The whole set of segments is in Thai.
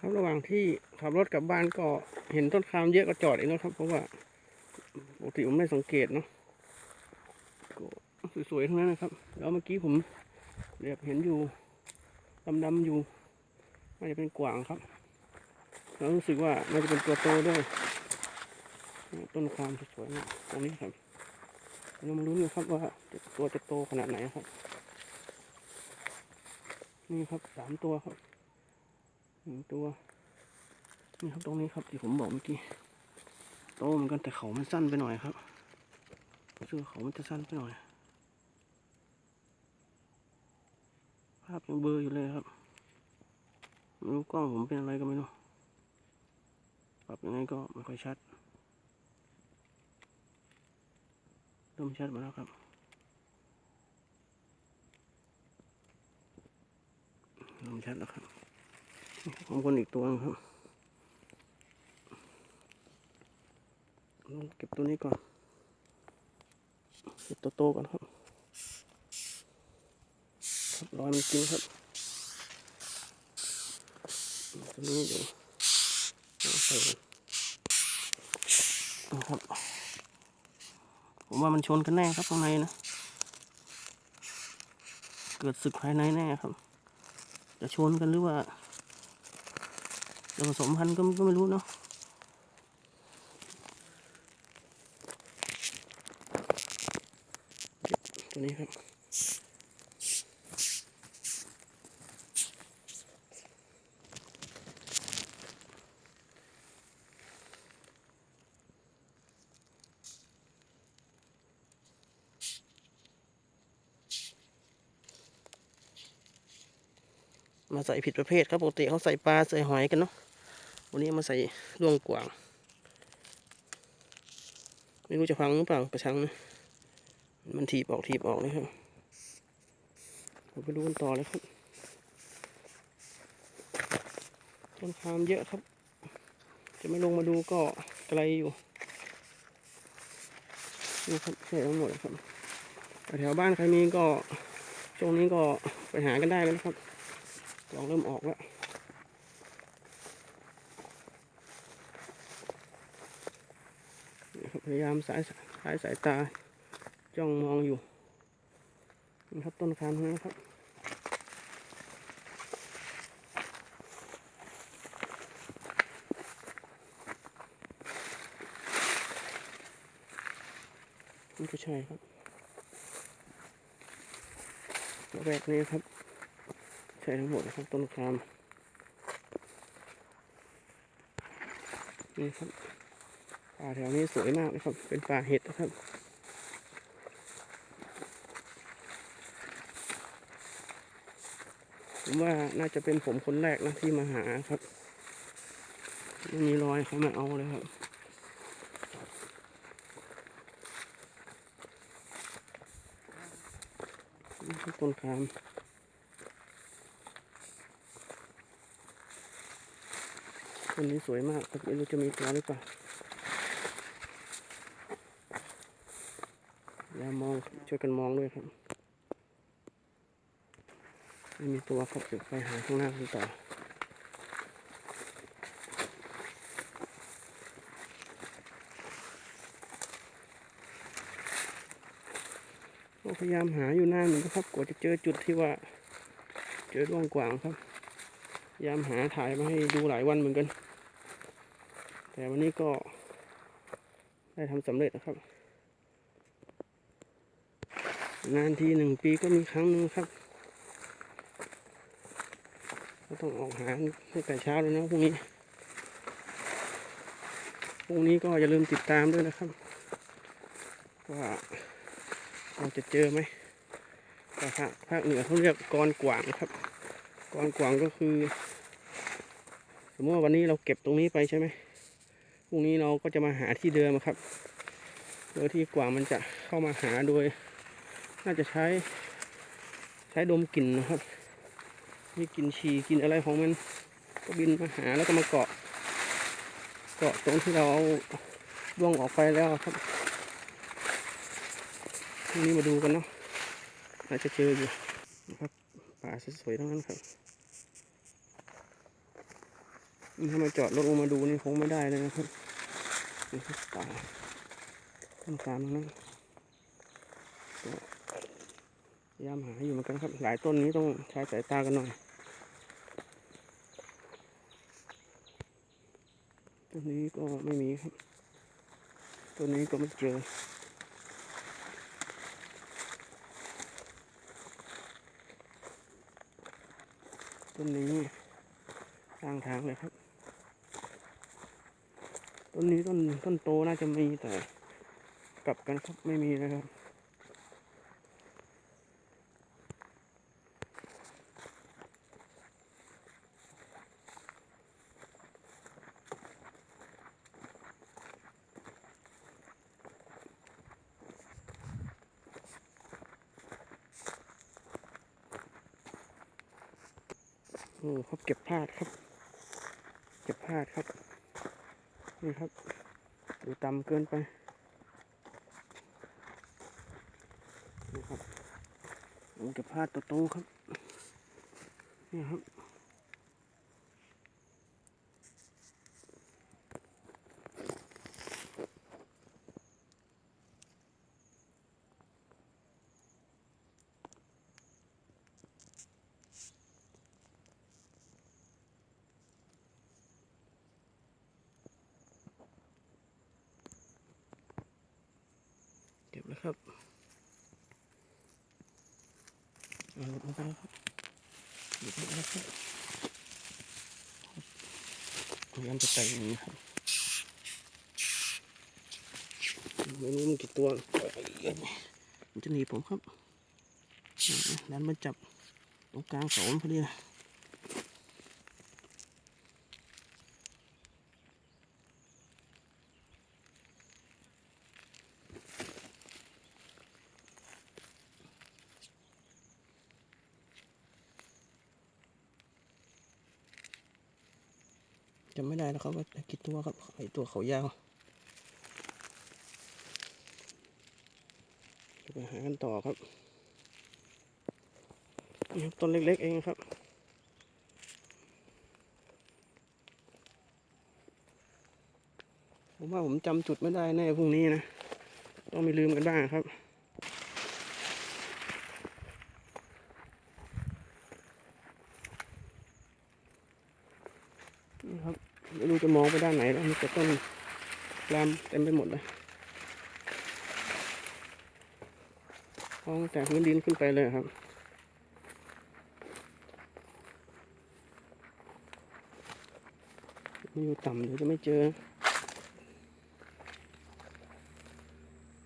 ครับระหว่างที่ขับรถกลับบ้านก็เห็นต้นคามเยอะก็จอดเองแล้วครับ เพราะว่าปกติผมไม่สังเกตเนาะก็สวยๆทั้งนั้นนะครับ แล้วเมื่อกี้ผมเรียบเห็นอยู่ดำๆอยู่น่าจะเป็นกวางครับแล้วรู้สึกว่าน่าจะเป็นตัวโตด้วย ต้นคามสวยๆนะตรงนี้ครับเรามาลุ้นกันครับว่าตัวจะโตขนาดไหนครับ นี่ครับสามตัวครับ หนึ่งตัว นี่ครับตรงนี้ครับที่ผมบอกเมื่อกี้โตเหมือนกันแต่เขามันสั้นไปหน่อยครับรู้สึกว่าเขามันจะสั้นไปหน่อย ภาพยังเบลออยู่เลยครับไม่รู้กล้องผมเป็นอะไรก็ไม่รู้ปรับยังไงก็ไม่ค่อยชัดเริ่มชัดมาแล้วครับเริ่มชัดแล้วครับ ของคนอีกตัวนึงครับลองเก็บตัวนี้ก่อน เก็บตัวโตก่อนครับรอมันกินครับตัวนี้เดี๋ยวเอาใส่ก่อนนะครับผมว่ามันชนกันแน่ครับข้างในนะเกิดศึกภายในแน่ครับ จะชนกันหรือว่า จะผสมพันธุ์ก็ก็ไม่รู้เนาะตัวนี้ครับมาใส่ผิดประเภทครับปกติเขาใส่ปลาใส่หอยกันเนาะ วันนี้มาใส่ร่วงกวาง ไม่รู้จะพังหรือเปล่ากระชังนะมันถีบออกถีบออกเลยครับเราไปดูกันต่อเลยครับต้นคามเยอะครับ จะไม่ลงมาดูก็ไกลอยู่นี่ครับใช่ทั้งหมดเลยครับแถวบ้านใครมีก็ช่วงนี้ก็ไปหากันได้แล้วนะครับลองเริ่มออกแล้ว พยายามสายสายสายตาจ้องมองอยู่นี่ครับต้นคามนั้นครับนี่ก็ใช่ครับระแวกนี้ครับ ใช่ทั้งหมดนะครับต้นคามนี่ครับ ป่าแถวนี้สวยมากเลยครับ เป็นป่าเห็ดนะครับผมว่าน่าจะเป็นผมคนแรกนะที่มาหาครับไม่มีรอยเขามาเอาเลยครับนี่คือต้นคามต้นนี้สวยมากไม่รู้จะมีตัวหรือเปล่า อย่ามองช่วยกันมองด้วยครับไม่มีตัวครับเดี๋ยวไปหาข้างหน้ากันต่อก็พยายามหาอยู่นานเหมือนกันครับกว่าจะเจอจุดที่ว่า เจอดวงกว่างครับพยายามหาถ่ายมาให้ดูหลายวันเหมือนกัน แต่วันนี้ก็ได้ทำสำเร็จนะครับ นานทีหนึ่งปีก็มีครั้งหนึ่งครับก็ต้องออกหาตั้งแต่เช้าเลยนะพรุ่งนี้พรุ่งนี้ก็อย่าลืมติดตามด้วยนะครับ ว่าเราจะเจอไหมภาคภาคเหนือเขาเรียกกรกวางครับกรกวางก็คือ สมมติว่าวันนี้เราเก็บตรงนี้ไปใช่ไหมพรุ่งนี้เราก็จะมาหาที่เดิมครับโดยที่กวางมันจะเข้ามาหาโดย น่าจะใช้ ใช้ดมกลิ่นนะครับมีกลิ่นฉี่กลิ่นอะไรของมัน ก็บินมาหาแล้วก็มาเกาะ เกาะตรงที่เราเอาล่วงออกไปแล้วครับทีนี้มาดูกันเนาะน่าจจะเจออยู่นะครับป่าสวยๆทั้งนั้นครับถ้ามาจอดรถลงมาดูนี่คงไม่ได้เลยนะครับนี่คือป่าต้นตาลนั้น พยายามหาอยู่เหมือนกันครับ หลายต้นนี้ต้องใช้สายตากันหน่อยต้นนี้ก็ไม่มีครับต้นนี้ก็ไม่เจอต้นนี้สร้างทางเลยครับ ต้นนี้ต้นต้นโตน่าจะมีแต่กลับกันครับไม่มีนะครับ โอ้ครับเก็บพลาดครับ เก็บพลาดครับ นี่ครับดูต่ำเกินไปนี่ครับโอ้เก็บพลาดตัวโตครับ นี่ครับ เก็บแล้วครับเอาหลุดลงไปแล้วครับหลุดลงไปแล้วครับพยายามจะใส่อย่างนี้ครับไม่รู้มันกี่ตัวมันจะหนีผมครับดันมาจับตรงกลางเสาพอดีนะ จำไม่ได้แล้วครับว่ากี่ตัวครับไอตัวเขายาวไปหากันต่อครับนี่ครับต้นเล็กๆเองครับผมว่าผมจำจุดไม่ได้แน่พรุ่งนี้นะ ต้องไมีลืมกันบ้างครับ นี่ค ไม่รู้จะมองไปด้านไหนแล้วมีแต่ต้นรามเต็มไปหมดเลยมองแต่พื้นดินขึ้นไปเลยครับมันอยู่ต่ำเดี๋ยวจะไม่เจอ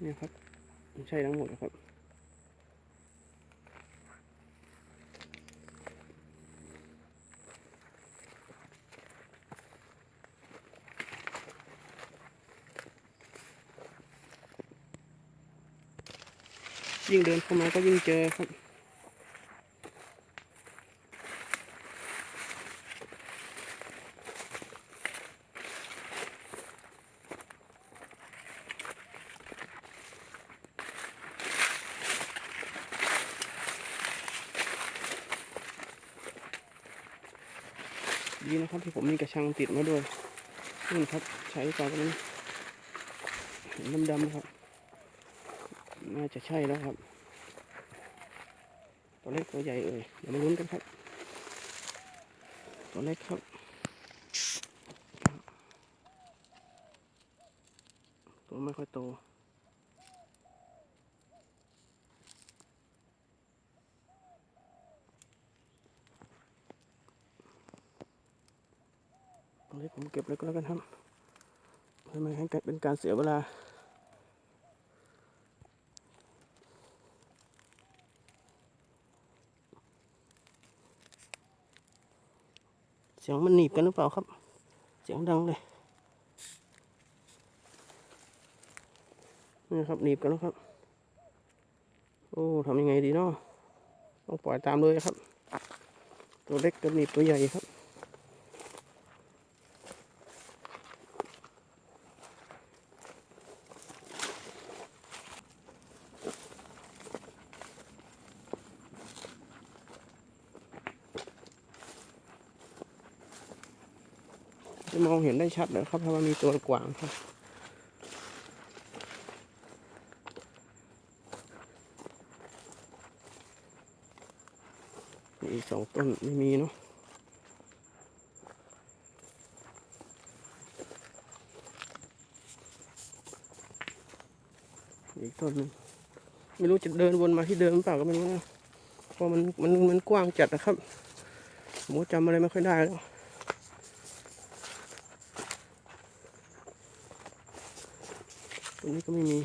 เนี่ยครับไม่ใช่ทั้งหมดครับ ยิ่งเดินเข้ามาก็ยิ่งเจอครับ ดีนะครับที่ผมมีกระชังติดมาด้วยนี่ครับ ใช้ต่อไปนี้ดำๆครับ น่าจะใช่แล้วครับ ตัวเล็กตัวใหญ่เอ่ยเดี๋ยวมาลุ้นกันครับ ตัวเล็กครับตัวไม่ค่อยโตตัวเล็กผมเก็บเลยก็แล้วกันครับเพื่อไม่ให้เป็นการเสียเวลา สียงมันหนีบกันหรือเปล่าครับ เสียงดังเลย นี่ครับหนีบกันแล้วครับ โอ้ทำยังไงดีเนาะต้องปล่อยตามเลยครับ ตัวเล็กกับหนีบตัวใหญ่ครับ องเห็นได้ชัดเลยครับ เพราะว่ามีตัวกวางครับมีสองต้นไม่มีเนาะอีกต้นหนึงไม่รู้จะเดินวนมาที่เดิมหรือเปล่าก็ไม่รู้นะเพราะมันมันมันกว้างจัดนะครับผมจำอะไรไม่ค่อยได้แล้ว ตรงนี้ก็ไม่มี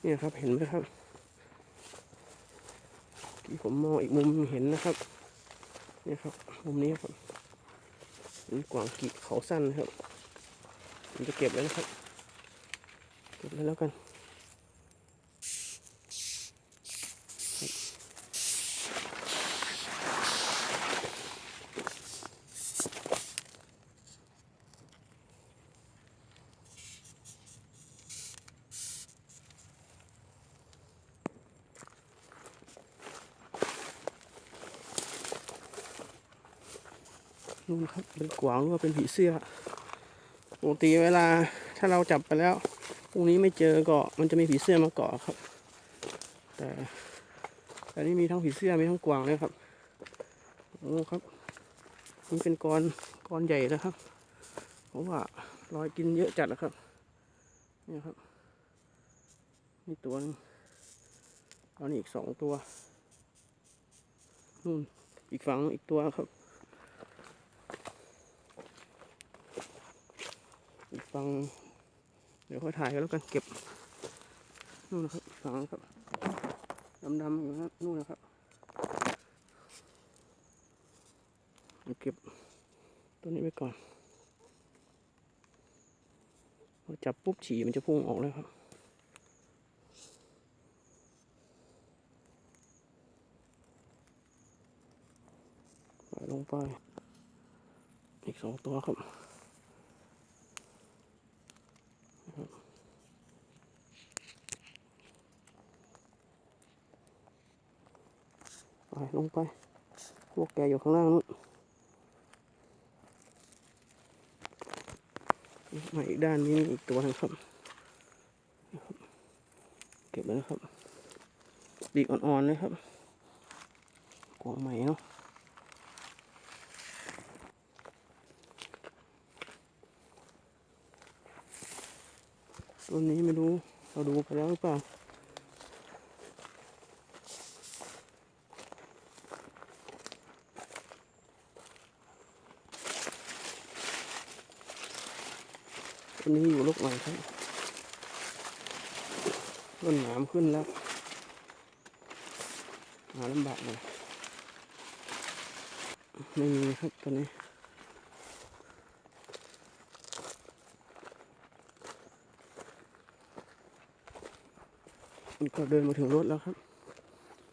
เนี่ยครับเห็นไหมครับที่ผมมองอีกมุมเห็นนะครับ เนี่ยครับมุมนี้ครับเป็นกวางกีเขาสั้นครับผมจะเก็บไว้นะครับ เก็บไว้แล้วกัน นู่นครับเป็นกวางหรือว่าเป็นผีเสื้อปกติเวลาถ้าเราจับไปแล้วพรุ่งนี้ไม่เจอก็มันจะมีผีเสื้อมาเกาะครับ แต่แต่นี่มีทั้งผีเสื้อมีทั้งกวางเลยครับโอ้ครับนี่เป็นกรกรใหญ่นะครับเพราะว่ารอยกินเยอะจัดนะครับนี่ครับนี่ตัวนึงตอนนี้อีกสองตัวนู่นอีกฝั่งอีกตัวครับ อีก ฝั่งเดี๋ยวค่อยถ่ายกันแล้วกันเก็บนู่นนะครับฝั่งนะครับดำๆอยู่นะนู่นนะครับเอาเก็บตัวนี้ไว้ก่อนพอจับปุ๊บฉี่มันจะพุ่งออกเลยครับปล่อยลงไปอีกสองตัวครับ ไปล งไป พวกแกอยู่ข้างล่างนู้นมาอีกด้านนี้อีกตัวหนึงครับนะครับเก็บไว้นะครับปีกอ่อนๆเลยครับกวางใหม่เนาะตัวนี้ไม่รู้เราดูไปแล้วหรือเปล่า ตัวนี้อยู่ลูกใหม่ครับต้นหนามขึ้นแล้วหาลำบากหน่อยไม่มีครับตัวนี้มันก็เดินมาถึงรถแล้วครับ